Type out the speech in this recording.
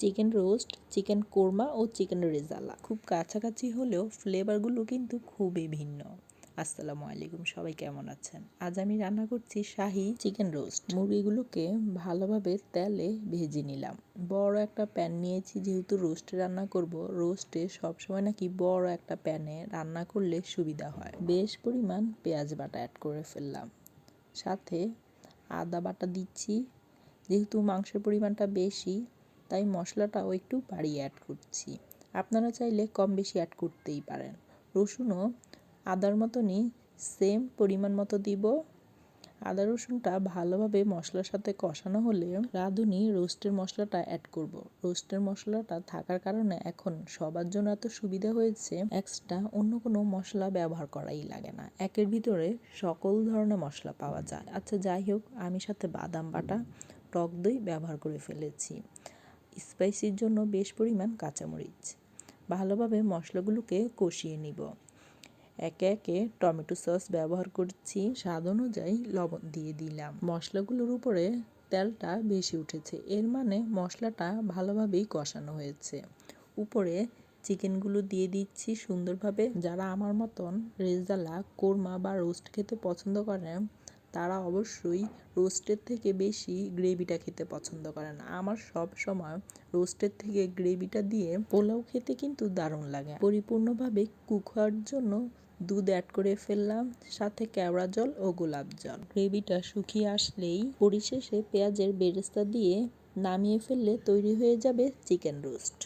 Chicken roast, chicken korma ও chicken rezala. খুব কাছাকাছি হলেও ফ্লেভারগুলো কিন্তু খুবই ভিন্ন। আসসালামু আলাইকুম, সবাই কেমন আছেন? আজ আমি রান্না করছি শাহি চিকেন রোস্ট। মুরগিগুলোকে ভালোভাবে তেলে ভেজে নিলাম। বড় একটা প্যান নিয়েছি, যেহেতু রোস্টে রান্না করব, রোস্টে সবসময় নাকি বড় একটা প্যানে রান্না করলে সুবিধা হয়। বেশ পরিমাণ পেঁয়াজ বাটা অ্যাড করে ফেললাম। সাথে আদা বাটা দিচ্ছি, যেহেতু মাংসের পরিমাণটা বেশি তাই মশলাটাও একটু বাড়িয়ে অ্যাড করছি। আপনারা চাইলে কম বেশি অ্যাড করতেই পারেন। রসুনও আদার মতনই সেম পরিমাণ মতো দিব। আদা রসুনটা ভালোভাবে মশলার সাথে কষানো হলে রাঁধুনি রোস্টের মশলাটা অ্যাড করব। রোস্টের মশলাটা থাকার কারণে এখন সবার জন্য এত সুবিধা হয়েছে এক্সট্রা অন্য কোনো মশলা ব্যবহার করাই লাগে না। একের ভিতরে সকল ধরনের মশলা পাওয়া যায়। আচ্ছা যাই হোক আমি সাথে বাদাম বাটা, টক দই ব্যবহার করে ফেলেছি। স্পাইসির জন্য বেশ পরিমাণ কাঁচামরিচ। ভালোভাবে মশলাগুলোকে কষিয়ে নিব। একে একে টমেটো সস ব্যবহার করছি, স্বাদ অনুযায়ী লবণ দিয়ে দিলাম। মশলাগুলোর উপরে তেলটা বেশি উঠেছে, এর মানে মশলাটা ভালোভাবেই কষানো হয়েছে। উপরে চিকেনগুলো দিয়ে দিচ্ছি সুন্দরভাবে। যারা আমার মতন রেজালা কোরমা বা রোস্ট খেতে পছন্দ করেন তারা অবশ্যই রোস্টের থেকে বেশি গ্রেভিটা খেতে পছন্দ করে না। আমার সব সময় রোস্টের থেকে গ্রেভিটা দিয়ে পোলাও খেতে কিন্তু দারুণ লাগে। পরিপূর্ণভাবে কুক হওয়ার জন্য দুধ অ্যাড করে ফেললাম, সাথে কেওড়া জল ও গোলাপ জল। গ্রেভিটা শুকিয়ে আসলেই পরিশেষে পেঁয়াজের বেরেস্তা দিয়ে নামিয়ে ফেললে তৈরি হয়ে যাবে চিকেন রোস্ট।